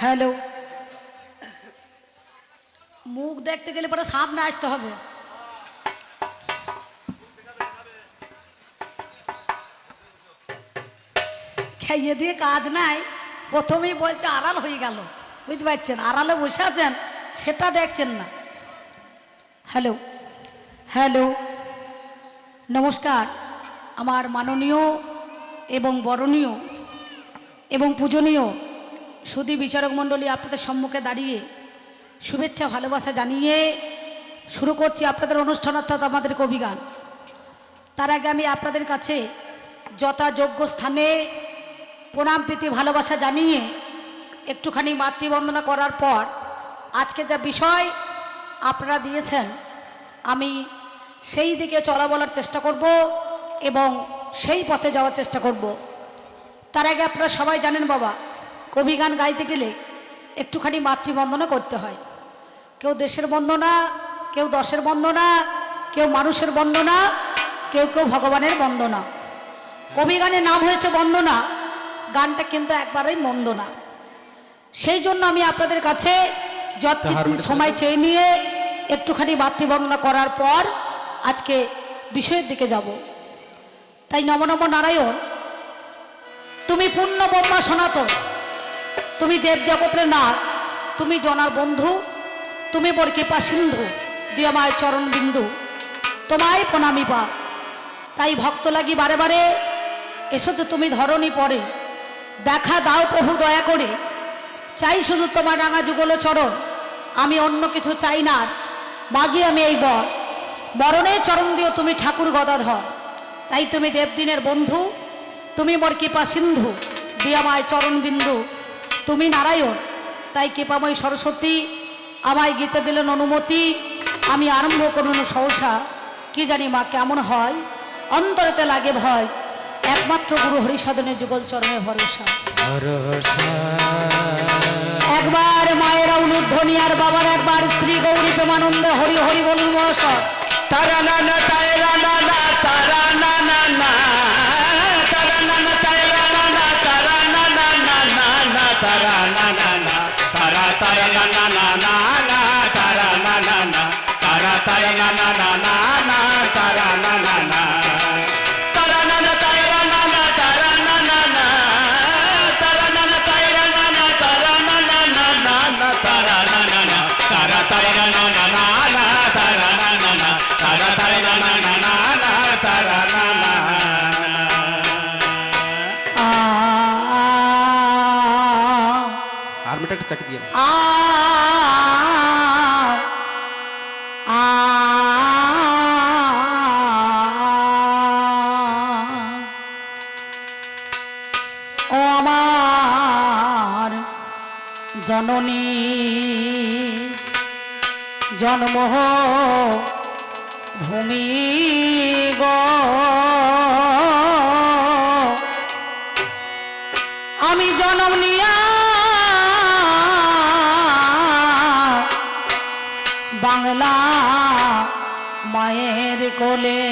Hello. মুখ দেখতে গেলে পরে সামনে আসতে হবে। খাইয়ে দিয়ে কাজ নাই প্রথমেই বলছে আড়াল হয়ে গেল। বুঝতে পারছেন? আড়ালে বসে আছেন সেটা দেখছেন না। হ্যালো। হ্যালো। নমস্কার। আমার মাননীয় এবং বরণীয় এবং পূজনীয় সুদী বিচারক মণ্ডলী আপনাদের সম্মুখে দাঁড়িয়ে শুভেচ্ছা, ভালোবাসা জানিয়ে শুরু করছি আপনাদের অনুষ্ঠান, অর্থাৎ আমাদের কবিগান তার আগে আমি আপনাদের কাছে যথাযোগ্য স্থানে প্রণাম, প্রীতি, ভালোবাসা জানিয়ে একটুখানি মাতৃবন্দনা করার পর আজকে যা বিষয় আপনারা দিয়েছেন, আমি সেই দিকে চলা বলার চেষ্টা করব এবং সেই পথে যাওয়ার চেষ্টা করব। তার আগে আপনারা সবাই জানেন বাবা কবি গান গাইতে গেলে একটুখানি মাতৃবন্দনা করতে হয়। কেউ দেশের বন্দনা কেউ দশের বন্দনা কেউ মানুষের বন্দনা কেউ কেউ ভগবানের বন্দনা। কবি গানের নাম হয়েছে বন্দনা গানটা কিন্তু একবারেই মন্দ না সেই জন্য আমি আপনাদের কাছে যৎকিঞ্চিৎ সময় চেয়ে নিয়ে একটুখানি মাতৃবন্দনা করার পর আজকে বিষয়ের দিকে যাব। তাই নম নম নারায়ণ তুমি পূর্ণ ব্রহ্মা সনাতন তুমি দেব জগতের নাথ, তুমি জনার বন্ধু, তুমি মোর কৃপা সিন্ধু, দিও মায় চরণ বিন্দু, তোমায় প্রণামী পা। তাই ভক্ত লাগি বারে বারে এসেছ তুমি ধরণী পরে, দেখা দাও প্রভু দয়া করে, চাই শুধু তোমার রাঙা যুগল চরণ, আমি অন্য কিছু চাই না, মাগি আমি এই বর। মরণে চরণ দিও তুমি ঠাকুর গদাধর, তাই তুমি দেবদিনের বন্ধু, তুমি মোর কৃপা সিন্ধু দিয়ামায় চরণ বিন্দু। তুমি নারায়ণ। তাই কৃপাময় সরস্বতী, আমায় গীতে দিলেন অনুমতি। আমি আরম্ভ করুন সহসা। কি জানি মা কেমন হয়? অন্তরেতে লাগে ভয়। একমাত্র গুরু হরিসাধনের যুগল চরণে ভরসা। একবার মায়েরা উলুধ্বনি আর বাবার একবার শ্রী গৌরী প্রেমানন্দ হরি হরি বলুন মহাশয় তারা জননী। জন্ম ভূমি গো। আমি জনম নিয়া বাংলা মায়ের কোলে।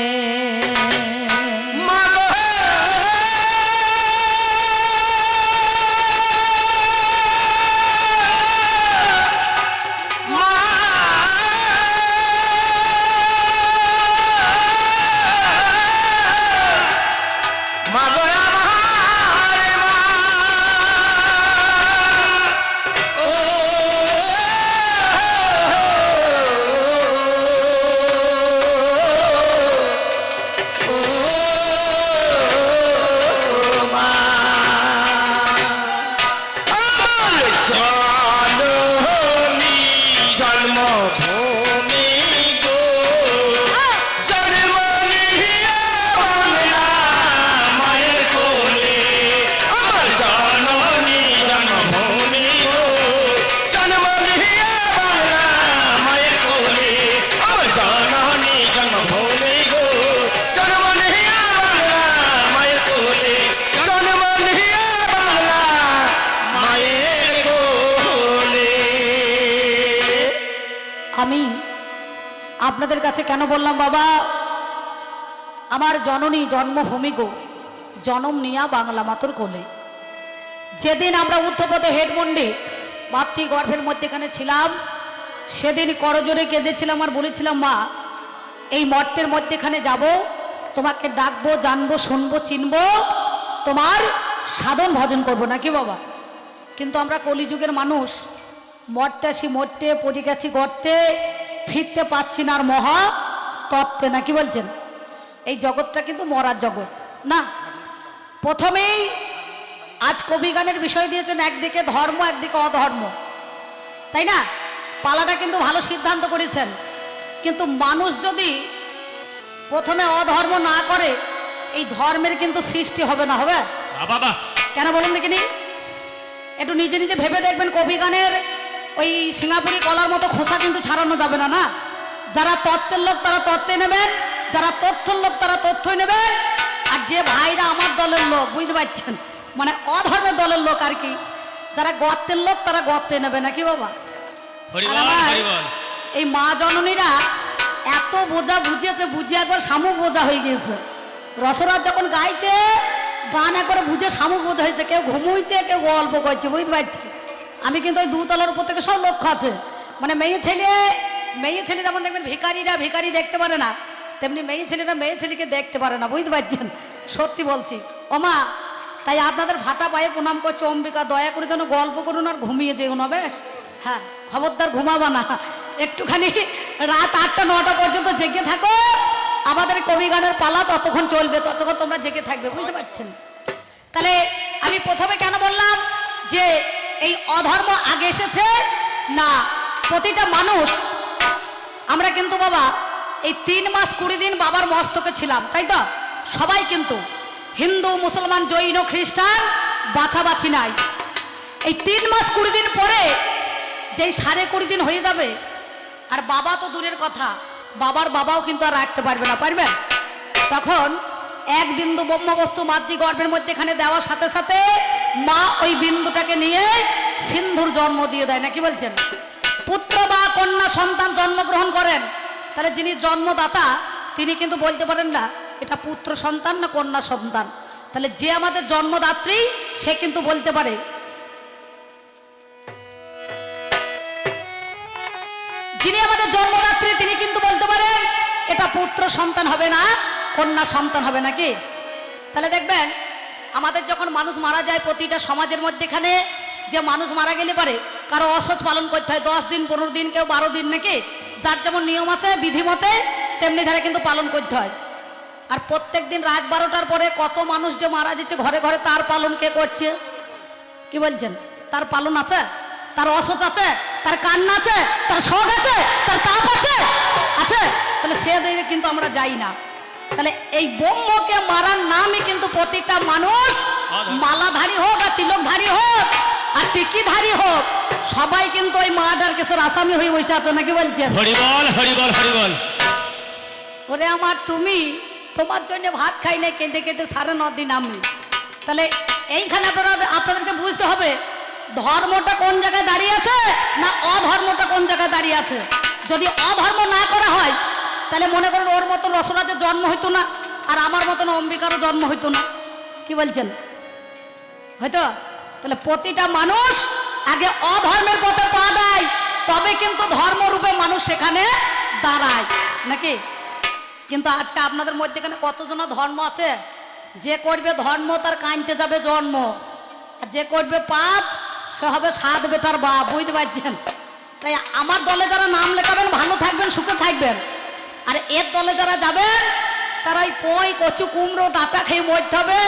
আমি আপনাদের কাছে কেন বললাম, বাবা? আমার জননী জন্মভূমি গো, জনম নিয়া বাংলা মাতর কোলে। যেদিন আমরা উত্তপদে হেডমন্ডি গর্ভের মধ্যেখানে ছিলাম, সেদিন করজোরে কেঁদেছিলাম আর বলেছিলাম, মা, এই মর্তের মধ্যেখানে যাব, তোমাকে ডাকবো, জানব, শুনব, চিনবো, তোমার সাধন ভজন করব। নাকি বাবা? কিন্তু আমরা কলিযুগের মানুষ মরতে আসি মরতে পড়ে গেছি গর্তে ফিরতে পাচ্ছি না আর মহা তত্ত্বে নাকি বলছেন? এই জগৎটা কিন্তু মরার জগৎ। না প্রথমেই আজ কবিগানের বিষয় দিয়েছেন একদিকে ধর্ম একদিকে অধর্ম। তাই না? পালাটা কিন্তু ভালো সিদ্ধান্ত করেছেন। কিন্তু মানুষ যদি প্রথমে অধর্ম না করে এই ধর্মের কিন্তু সৃষ্টি হবে না হবে? কেন বলুন দেখিনি? একটু নিজে নিজে ভেবে দেখবেন কবিগানের ওই সিঙ্গাপুরি কলার মতো খোসা কিন্তু ছাড়ানো যাবে না না? যারা তত্ত্বের লোক তারা তত্ত্বে নেবেন যারা তথ্যের লোক তারা তথ্যই নেবেন আর যে ভাইরা আমার দলের লোক বুঝতে পারছেন? মানে অধর্মের দলের লোক আর কি। যারা গর্তের লোক তারা গর্তে নেবে নাকি বাবা? এই মা জননীরা এত বোঝা বুঝিয়েছে বুঝিয়ে একবার শামুক বোঝা হয়ে গিয়েছে। রসরাজ যখন গাইছে গান একবার বুঝে শামুক বোঝা হয়েছে কেউ ঘুমুইছে কেউ গল্প করছে বুঝতে পারছি আমি কিন্তু ওই দুতলার উপর থেকে সব লক্ষ্য আছে। মানে মেয়ে ছেলে মেয়ে ছেলে যেমন দেখবেন ভিখারিরা ভিখারি দেখতে পারে না, তেমনি মেয়ে ছেলেরা মেয়ে ছেলেকে দেখতে পারে না, বুঝতে পারছেন? সত্যি বলছি। ওমা তাই আপনাদের ভাটা পায়ে প্রণাম করছে, অম্বিকা, দয়া করে যেন গল্প করুন আর ঘুমিয়ে যেও না, বেশ? হ্যাঁ খবরদার ঘুমাবা না। একটুখানি রাত আটটা, নটা পর্যন্ত জেগে থাকো। আমাদের কবি গানের পালা ততক্ষণ চলবে, ততক্ষণ তোমরা জেগে থাকবে, বুঝতে পারছেন? তাহলে আমি প্রথমে কেন বললাম যে এই অধর্ম আগে এসেছে? না, প্রতিটা মানুষ, আমরা কিন্তু বাবা, এই তিন মাস কুড়ি দিন বাবার মস্তকে ছিলাম, তাই তো? সবাই কিন্তু, হিন্দু, মুসলমান, জৈন, খ্রিস্টান, বাছাবাছি নাই। এই তিন মাস কুড়ি দিন পরে, যেই সাড়ে কুড়ি দিন হয়ে যাবে, আর বাবা তো দূরের কথা, বাবার বাবাও কিন্তু আর রাখতে পারবে না পারবেন তখন এক বিন্দু ব্রহ্মবস্তু মাতৃগর্ভের মধ্যে এখানে দেওয়ার সাথে সাথে মা ওই বিন্দুটাকে নিয়ে সিন্ধুর জন্ম দিয়ে দেয় নাকি বলছেন? পুত্র বা কন্যা সন্তান জন্মগ্রহণ করেন, তাহলে যিনি জন্মদাতা, তিনি কিন্তু বলতে পারেন না, এটা পুত্র সন্তান না কন্যা সন্তান। তাহলে যে আমাদের জন্মদাত্রী, সে কিন্তু বলতে পারে। যিনি আমাদের জন্মদাত্রী, তিনি কিন্তু বলতে পারেন, এটা পুত্র সন্তান হবে না, কন্যা সন্তান হবে নাকি? তাহলে দেখবেন আমাদের যখন মানুষ মারা যায় প্রতিটা সমাজের মধ্যে এখানে যে মানুষ মারা গেলে পারে, কারও অসচ পালন করতে হয়, দশ দিন, পনেরো দিন, কেউ বারো দিন নাকি, যার যেমন নিয়ম আছে বিধি মতে তেমনি ধারে কিন্তু পালন করতে হয়। আর প্রত্যেক দিন রাত বারোটার পরে কত মানুষ যে মারা যাচ্ছে, ঘরে ঘরে তার পালন কে করছে? কি বলছেন? তার পালন আছে? তার অসচ আছে? তার কান্না আছে? তার শখ আছে? তার তাপ আছে? আছে? তাহলে সে কিন্তু আমরা যাই না। তাহলে এই ব্রহ্মকে মারার নামই কিন্তু প্রতিটা মানুষ মালাধারী হোক আর তিলকধারী হোক আর টিকিধারী হোক সবাই কিন্তু ওই মার্ডার কেসের আসামি হয়ে বসে আছে নাকি বলছেন? হরিবল হরিবল হরিবল। ওরে আমার তুমি তোমার জন্য ভাত খাই নাই কেঁদে কেঁদে সাড়ে ন দিন আমি। তাহলে এইখানে আপনারা আপনাদেরকে বুঝতে হবে ধর্মটা কোন জায়গায় দাঁড়িয়ে আছে না অধর্মটা কোন জায়গায় দাঁড়িয়ে আছে? যদি অধর্ম না করা হয় তাহলে মনে করুন ওর মতন রসরাজের জন্ম হইতো না, আর আমার মতন অম্বিকারও জন্ম হইতো না। কি বলছেন? হয়তো? তাহলে প্রতিটা মানুষ আগে অধর্মের পথে পা দেয়, তবে কিন্তু ধর্মরূপে মানুষ সেখানে দাঁড়ায়। নাকি? কিন্তু আজকে আপনাদের মধ্যেখানে কতজন ধর্ম আছে? যে করবে ধর্ম তার কাঁদতে যাবে জন্ম, আর যে করবে পাপ, সে হবে সাত বেটার বাপ, বুঝতে পারছেন? তাই আমার দলে যারা নাম লেখাবেন, ভালো থাকবেন, সুখে থাকবেন। আর এর দলে যারা যাবেন তারা পই, কচু, কুমড়ো, ডাটা খেয়ে মরতে হবে,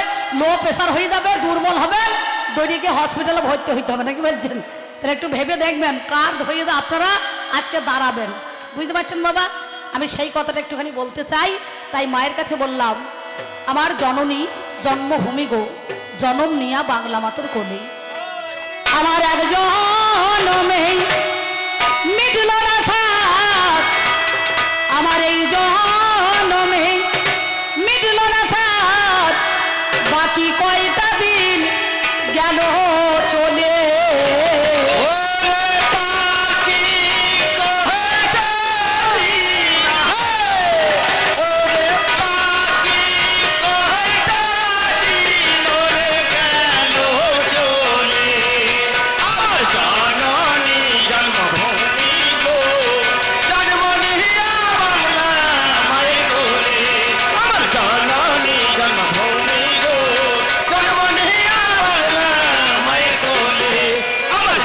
লো প্রেশার হয়ে যাবে, দুর্বল হবেন দড়িয়ে হসপিটালে ভর্তি হইতে হবে, নাকি বলছেন? তাহলে একটু ভেবে দেখবেন, কার ধরিয়ে আপনারা আজকে দাঁড়াবেন। বুঝতে পারছেন বাবা? আমি সেই কথাটা একটুখানি বলতে চাই, তাই মায়ের কাছে বললাম, আমার জননী জন্মভূমি গো, জনম নিয়া বাংলা মাতর কোলে। আমার এক জনমে আমার এই জনমে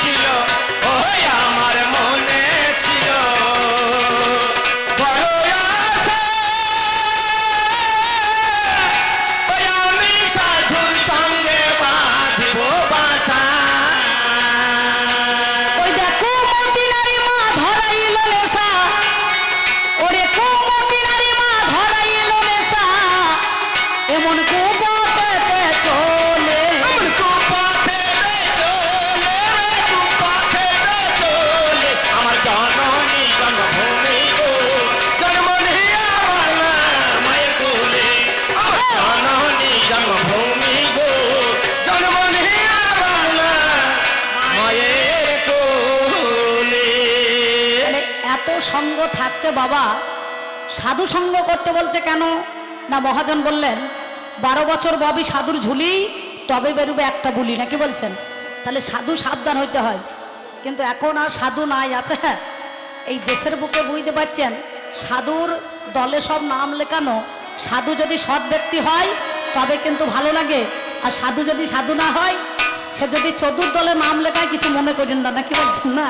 ছিল। ওই আমার মনে সঙ্গ বাবা সাধু সঙ্গ করতে বলছে কেন? না, মহাজন বললেন, বারো বছর ববি সাধুর ঝুলি, তবে বেরোবে একটা বুলি, নাকি বলছেন? তাহলে সাধু সাবধান হইতে হয়। কিন্তু এখন আর সাধু নাই আছে এই দেশের বুকে বুঝতে পারছেন, সাধুর দলে সব নাম লেখানো, সাধু যদি সৎ ব্যক্তি হয়, তবে কিন্তু ভালো লাগে। আর সাধু যদি সাধু না হয়, সে যদি চতুর দলে নাম লেখায় কিছু মনে করেন না, নাকি বলছেন না?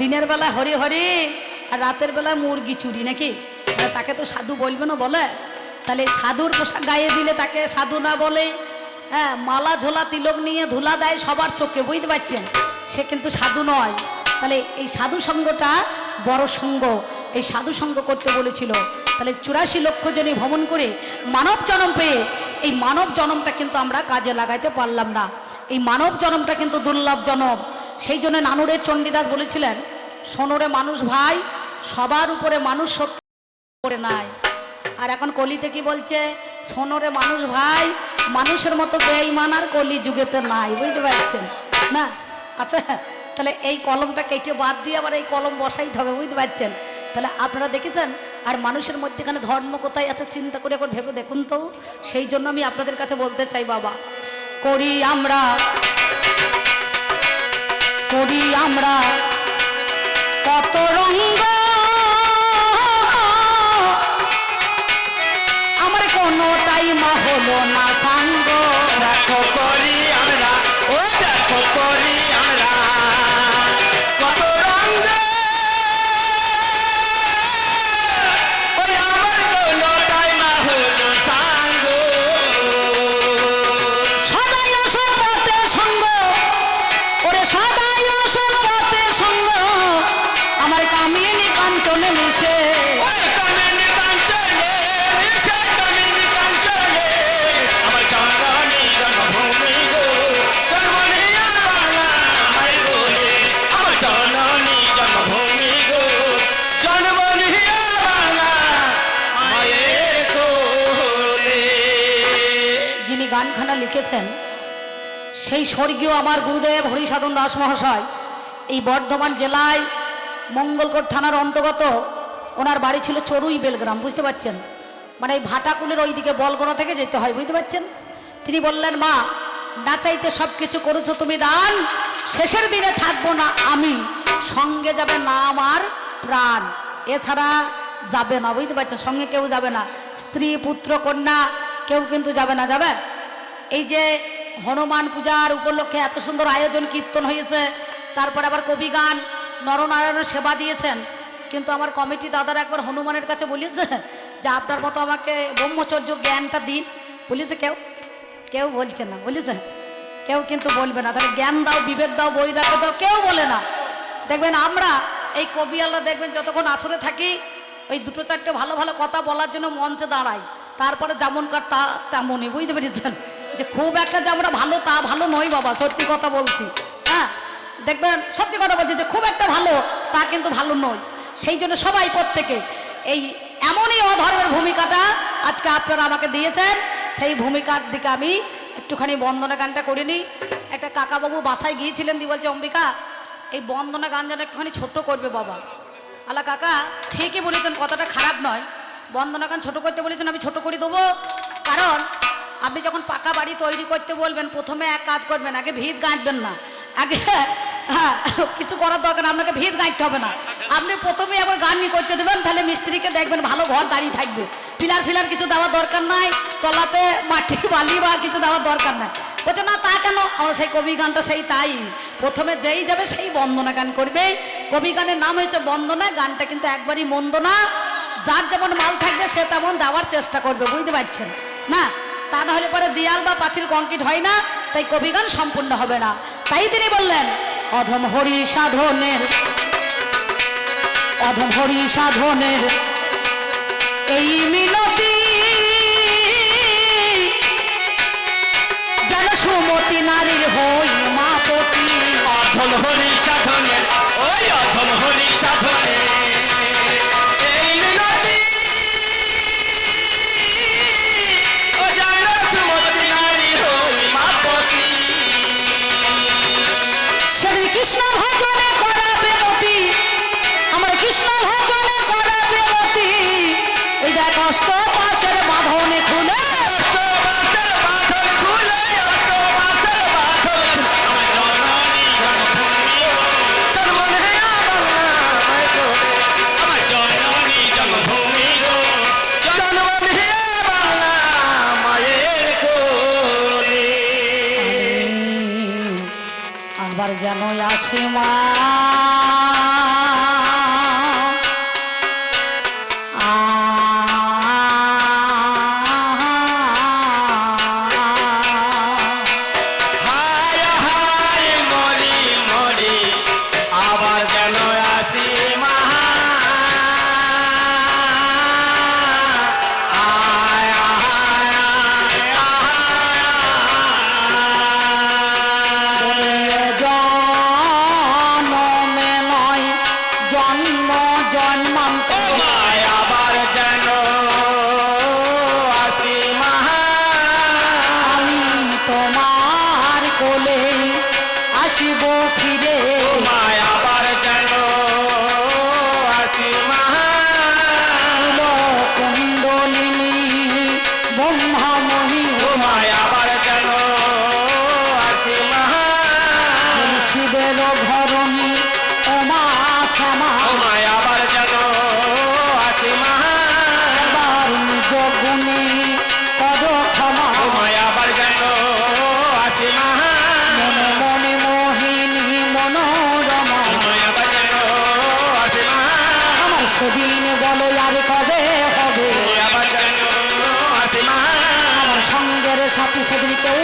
দিনের বেলা হরি হরি আর রাতের বেলায় মুরগি চুরি নাকি? তাকে তো সাধু বলবে না বলে। তাহলে সাধুর পোশাক গায়ে দিলে তাকে সাধু না বলে হ্যাঁ মালা ঝোলা তিলক নিয়ে ধুলা দেয় সবার চোখে, বুঝতে পারছেন? সে কিন্তু সাধু নয়। তাহলে এই সাধু সঙ্গটা বড় সঙ্গ। এই সাধু সঙ্গ করতে বলেছিল। তাহলে চুরাশি লক্ষ জনে ভ্রমণ করে মানব জনম পেয়ে এই মানব জনমটা কিন্তু আমরা কাজে লাগাইতে পারলাম না। এই মানব জনমটা কিন্তু দুর্লভ জনম সেই জন্য নানুরের চণ্ডীদাস বলেছিলেন সোনরে মানুষ ভাই সবার উপরে মানুষ সত্য করে নাই। আর এখন কলিতে কি বলছে? সোনরে মানুষ ভাই, মানুষের মতো বেঈমান আর কলি যুগেতে নাই, বুঝতে পারছেন? না? আচ্ছা তাহলে এই কলমটা কেটে বাদ দিয়ে আবার এই কলম বসাইতে হবে, বুঝতে পারছেন? তাহলে আপনারা দেখেছেন? আর মানুষের মধ্যেখানে ধর্ম কোথায় আছে চিন্তা করে এখন ভেবে দেখুন তো। সেই জন্য আমি আপনাদের কাছে বলতে চাই, বাবা, করি আমরা করি আমরা, কত রঙ্গ কোনোটাই মা হলো না সাঙ্গ দেখো করি আমরা ও দেখো করি আমরা। কত রঙ লিখেছেন, সেই স্বর্গীয় আমার গুরুদেব হরিসাধন দাস মহাশয়, এই বর্ধমান জেলায় মঙ্গলকোট থানার অন্তর্গত, ওনার বাড়ি ছিল চড়ুই বেলগ্রাম, বুঝতে পারছেন? মানে এই ভাটাকুলের ওই দিকে বলগোনা থেকে যেতে হয়, বুঝতে পারছেন? তিনি বললেন, মা, না চাইতে সব কিছু করেছ তুমি দান, শেষের দিনে থাকব না আমি, সঙ্গে যাবে না আমার প্রাণ। এছাড়া যাবে না, বুঝতে পারছেন? সঙ্গে কেউ যাবে না। স্ত্রী, পুত্র, কন্যা, কেউ কিন্তু যাবে না, যাবে? এই যে হনুমান পূজার উপলক্ষে এত সুন্দর আয়োজন, কীর্তন হয়েছে, তারপর আবার কবি গান, নরনারায়ণের সেবা দিয়েছেন। কিন্তু আমার কমিটি দাদারা একবার হনুমানের কাছে বলিয়েছে যে আপনার মতো আমাকে ব্রহ্মচর্য জ্ঞানটা দিন। বলেছে, কেউ কেউ বলছে না। বলেছে, কেউ কিন্তু বলবে না। তাহলে জ্ঞান দাও, বিবেক দাও রাখো দাও, কেউ বলে না। দেখবেন আমরা এই কবি আল্লাহ দেখবেন যতক্ষণ আসরে থাকি, ওই দুটো চারটে ভালো ভালো কথা বলার জন্য মঞ্চে দাঁড়াই। তারপরে যেমনকার তা তেমনই, বুঝতে পেরেছেন? যে খুব একটা যে আমরা ভালো, তা ভালো নই বাবা, সত্যি কথা বলছি। হ্যাঁ? দেখবেন, সত্যি কথা বলছি যে খুব একটা ভালো, তা কিন্তু ভালো নয়। সেই জন্য সবাই প্রত্যেকে এই এমনই অধর্মের ভূমিকাটা আজকে আপনারা আমাকে দিয়েছেন। সেই ভূমিকার দিকে আমি একটুখানি বন্দনা গানটা করে নিই একটা কাকাবাবু বাসায় গিয়েছিলেন, দি বলছে, অম্বিকা, এই বন্দনা গান যেন একটুখানি ছোট্ট করবে বাবা। আলা কাকা ঠিকই বলেছেন, কথাটা খারাপ নয়। বন্দনা গান ছোট করতে বলেছেন, আমি ছোট করে দেবো। কারণ আপনি যখন পাকা বাড়ি তৈরি করতে বলবেন, প্রথমে এক কাজ করবেন, আগে ভিত গাঁটবেন না। আগে হ্যাঁ কিছু করার দরকার আপনাকে ভিত গাঁটতে হবে না। আপনি প্রথমে একবার গাননি করতে দেবেন, তাহলে মিস্ত্রিকে দেখবেন ভালো ঘর দাঁড়িয়ে থাকবে। পিলার ফিলার কিছু দেওয়ার দরকার নাই, তলাতে মাটি, বালি বা কিছু দেওয়ার দরকার নাই। বলছে, না, তা কেন? আমরা সেই কবি গানটা সেই তাই। প্রথমে যেই যাবে সেই বন্দনা গান করবে। কবি গানের নাম হয়েছে বন্দনা, গানটা কিন্তু একবারই মন্দ না যার যেমন মাল থাকবে সে তেমন দেওয়ার চেষ্টা করবে, বুঝতে পারছেন? না, তা না হলে পরে দেয়াল বা পাঁচিল কংক্রিট হয় না, তাই কবিগান সম্পূর্ণ হবে না। তাই তিনি বললেন, অধম হরি সাধনের, অধম হরি সাধনের, এই মিনতি যেন সুমতি নারীর হই যেন গুণে কর ক্ষমা আবার যেন আসি মনে মনে মোহিনী মনোরমা। আবার যেন আসি মাহা আমার সেদিন বলো আর কবে হবে? আবার যেন আসি মাহা আমার সঙ্গের সাথী সেদিন কেউ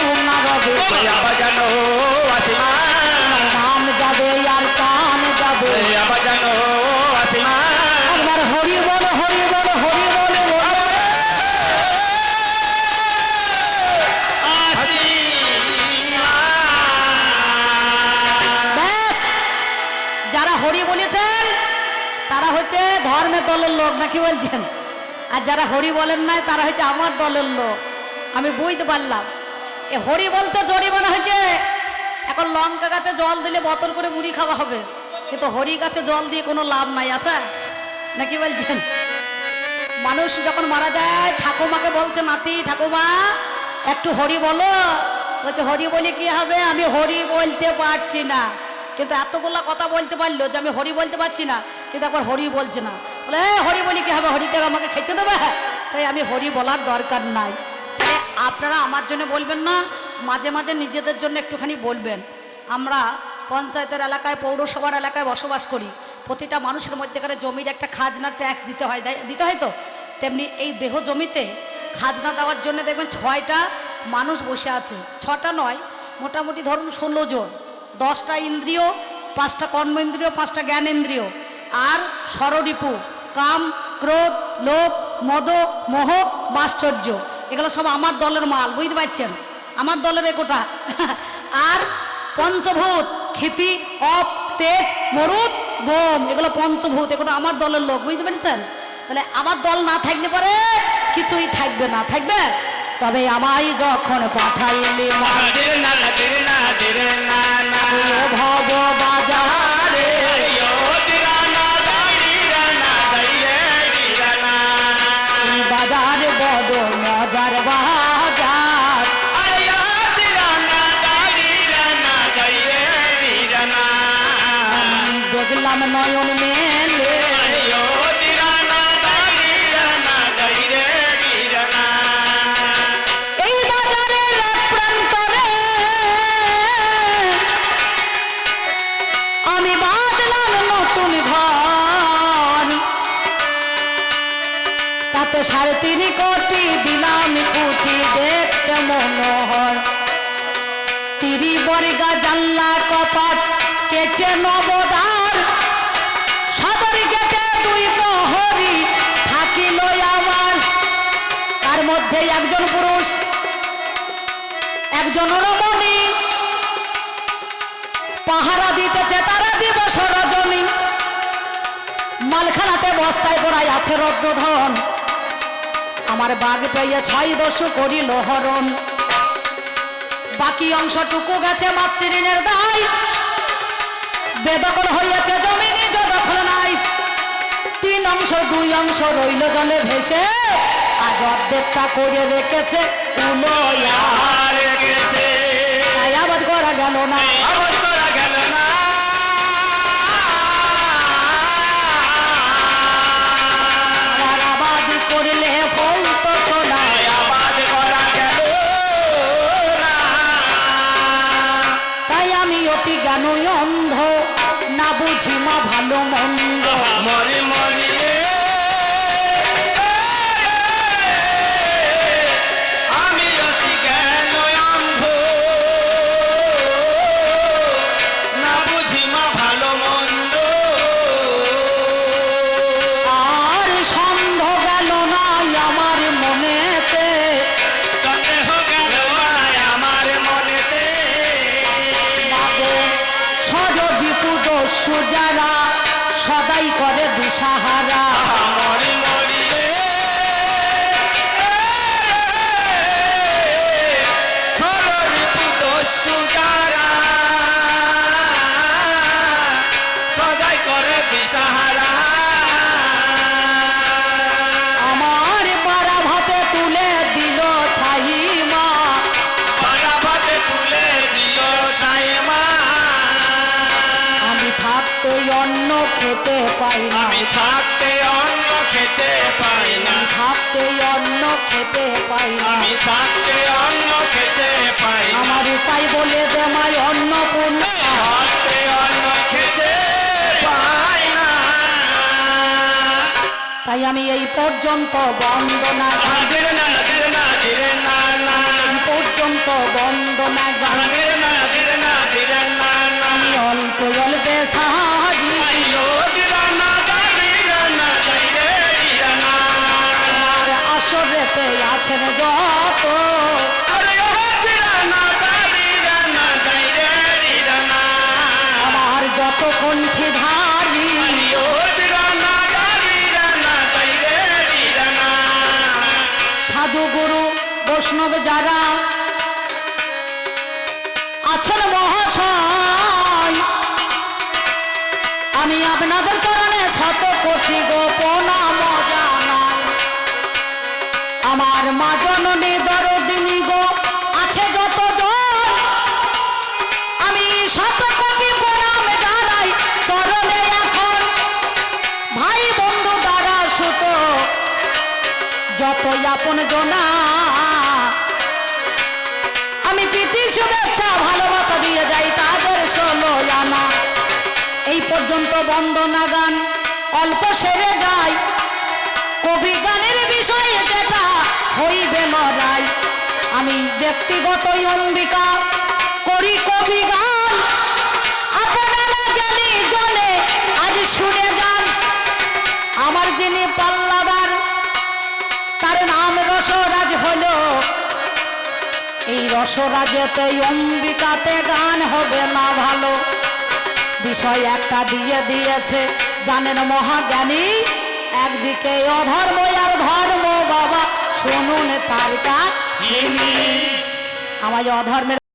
নাকি বলছেন? আর যারা হরি বলেন নাই, তারা হচ্ছে আমার দলের লোক। আমি বুঝতে পারলাম। এ হরি বলতে জরিমানা হয়েছে। এখন লঙ্কা গাছে জল দিলে বোতল করে মুড়ি খাওয়া হবে। কিন্তু হরি গাছে জল দিয়ে কোনো লাভ নাই, আছে? নাকি বলছেন? মানুষ যখন মারা যায়, ঠাকুমাকে বলছে, নাতি, ঠাকুমা, একটু হরি বলো। বলছে, হরি বলি কি হবে? আমি হরি বলতে পারছি না। কিন্তু এতগুলা কথা বলতে পারল যে আমি হরি বলতে পারছি না। কিন্তু একবার হরি বলছে না। বলে হরি বলি কি হবে? হরিতে আমাকে খেতে দেবে? তাই আমি হরি বলার দরকার নাই। তাই আপনারা আমার জন্য বলবেন না, মাঝে মাঝে নিজেদের জন্য একটুখানি বলবেন। আমরা পঞ্চায়েতের এলাকায়, পৌরসভার এলাকায় বসবাস করি। প্রতিটা মানুষের মধ্যেখানে জমির একটা খাজনা ট্যাক্স দিতে হয়। দিতে হয় তো? তেমনি এই দেহ জমিতে খাজনা দেওয়ার জন্য দেখবেন ছয়টা মানুষ বসে আছে। ছটা নয়, মোটামুটি ধরুন ষোলো জন। দশটা ইন্দ্রিয়, পাঁচটা কর্মেন্দ্রিয় পাঁচটা জ্ঞানেন্দ্রিয় আর স্বররিপু কাম ক্রোধ লোভ মদ মোহ মাশ্চর্য। এগুলো সব আমার দলের মাল বুঝতে পারছেন? আমার দলের এগোটা আর পঞ্চভূত ক্ষিতি অপ তেজ মরুদ বোম এগুলো পঞ্চভূত এগুলো আমার দলের লোক বুঝতে পেরেছেন? তাহলে আমার দল না থাকলে পরে কিছুই থাকবে না থাকবে? তবে আমায় যখন পাঠাইলে ভব বাজারে বাজারের এক প্রান্তরে আমি বাঁধলাম নতুন ঘর। তাতে সাড়ে তিন কোটি দিলাম কুটি দেখতে মনোহর। তিরি বর্গা জানলা কপাট কেচে নবদার সদর গেটে দুই প্রহরী থাকিল আমার। তার মধ্যে একজন পুরুষ, একজন রমণী। পাহারা দিতেছে তারা দিবস রজনী। মালখানাতে বস্তায় পড়াই আছে রত্নধন। আমার বাঘ পেয়ে ছয় দস্যু করিল হরণ। বাকি অংশটুকু গেছে মাতৃঋণের দায়। বেদখল হইয়াছে জমি নিজ দখল নাই। তিন অংশ দুই অংশ রইল জলে ভেসে। আজ অর্ধেকটা করে রেখেছে আবাদ করা গেল না। আবাদ করা গেল না। আবাদ করলে ফল তো শোনায় আবাদ করা গেল তাই আমি অতি জ্ঞানই অন্ধ। বুঝি মা ভালো মন্দ। মরি পাই না। আমি থাকতে অন্ন খেতে পাই না। থাকতে অন্ন খেতে পাই না। আমি থাকতে অন্ন খেতে পাই না। আমার উপায় বলে দে মাই অন্নপূর্ণ থাকতে অন্ন খেতে পাই না। তাই আমি এই পর্যন্ত বন্দনা না না না না। পর্যন্ত বন্দনা না না না। আমি অল্প অল্পে সাহায্য আর আসরেতে আছেন যত আমার যত কণ্ঠী ধারি। সাধু গুরু বৈষ্ণব যারা আছেন মহাশয় আমি আপনাদের চরণে শত কোটি গোপনাম জানাই আমার মা গো, আছে যত আমি শত কোটি প্রণাম জানাই চরণে এখন। ভাই বন্ধু দ্বারা সুত আপন জনা, আমি প্রীতি শুভেচ্ছা ভালোবাসা দিয়ে যাই তাদের ষোলো জানা এই পর্যন্ত বন্দনা গান অল্প সেরে যায় কবি যেটা হইবে লড়াই। আমি ব্যক্তিগতই অম্বিকা করি কবি গান। আপনারা জানি জনে আজ শুনে যান। আমার যিনি পাল্লাদার, তার নাম রসরাজ হলো। এই রসরাজেতে অম্বিকাতে গান হবে না ভালো। বিষয় একটা দিয়ে দিয়েছে জানেন মহাজ্ঞানী, একদিকে অধর্ম আর ধর্ম বাবা। শুনুন তার কাহিনী আমার অধর্মের